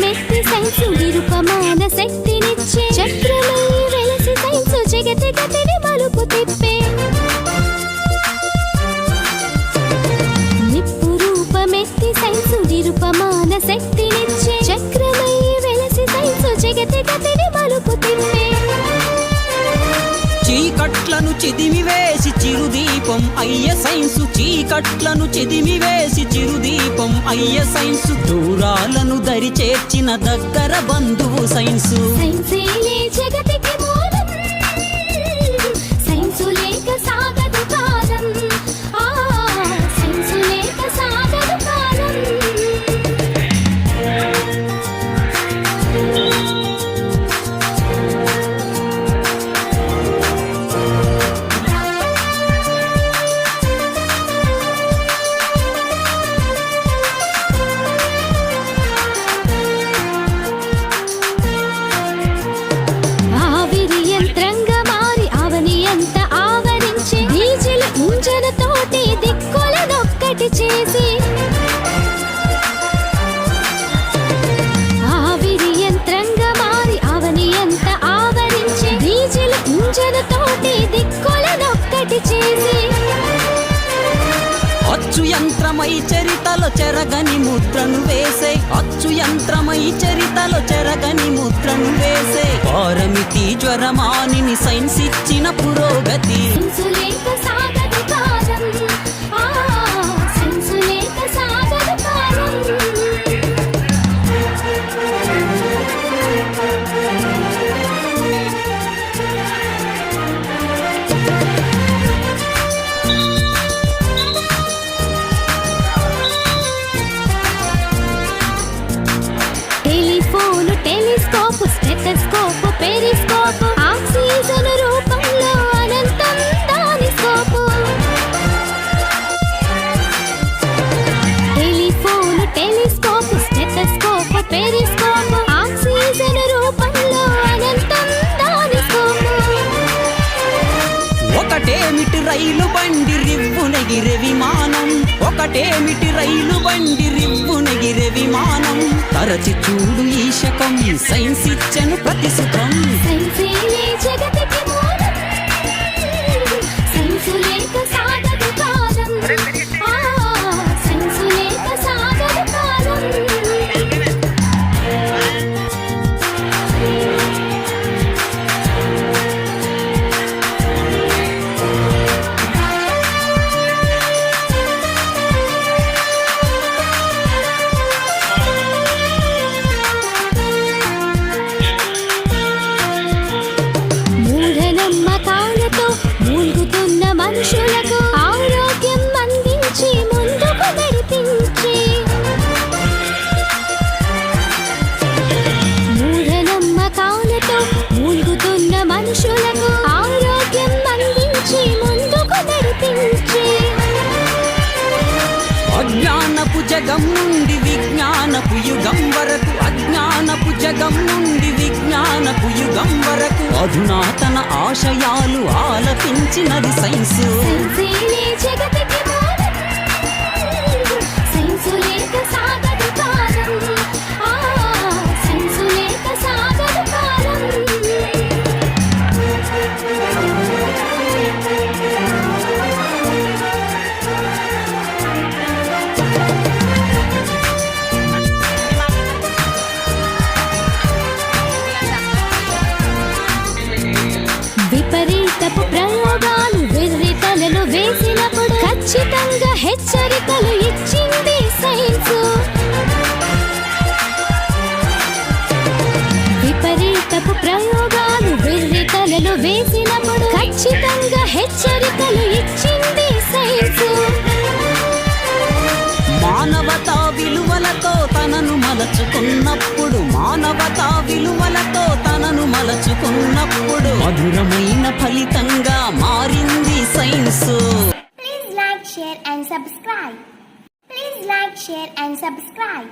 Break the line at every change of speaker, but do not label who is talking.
మెత్తి science నిరుపమాన శక్తినిచ్చే. చక్రమై వెలసి science జగతి గతిని మలుపు తిప్పే. నిప్పు రూపమెత్తి సైన్సు నిరుపమాన శక్తినిచ్చే. చక్రమై వెలసి సైన్సు జగతి గతిని మలుపు తిప్పే.
చీకట్లను చిదిమి చిదిమివేసి చిరుదీపం అయ్య సైన్సు చీకట్లను చిదిమి వేసి అయ్య సైన్సు దూరాలను దరి చేర్చిన దగ్గర బంధువు సైన్సు.
సైన్సే
యంత్రమై చరితలో చెరగని ముద్రను వేసే. అచ్చు యంత్రమై చరితలో చెరగని ముద్రను వేసే. పారమితి జ్వరమానిని సైన్స్ ఇచ్చిన పురోగతి
స్టెథోస్కోప్ పెరిస్కోప్ ఆక్సిజన్ రూపంలో అనంతం దాని scope. Telephone telescope stethoscope periscope oxygen రూపంలో అనంతం దాని స్కోప్.
ఒకటేమిటి రైలు బండి రివ్వునగిరి విమానం? ఒకటేమిటి రైలు బండి తరచి చూడు ఈ శకం. సైన్స్ ఇచ్చను ప్రతిసుఖం
సైన్సేలే మూఢనమ్మకాలతో మూలుగుతున్న మనుషులకు ఆరోగ్యం అందించి ముందుకు నడిపించి. మూఢనమ్మకాలతో మూలుగుతున్న మనుషులకు ఆరోగ్యం అందించి ముందుకు నడిపించి.
అజ్ఞానపు జగం నుండి విజ్ఞానపు యుగం వరకు అజ్ఞానపు జగం నుండి యుగం వరకు అధునాతన ఆశయాలు ఆలపించినది సైన్స్.
జగతికి హెచ్చరికలు ఇచ్చింది సైన్స్. విపరీతపు ప్రయోగాలు వెర్రి తలలు వేసినప్పుడు ఖచ్చితంగా హెచ్చరికలు ఇచ్చింది సైన్స్.
మానవతా విలువలతో తనను మలచుకున్నప్పుడు మానవతా విలువలతో తనను మలచుకున్నప్పుడు మధురమైన ఫలితంగా
subscribe. Please like, share and subscribe.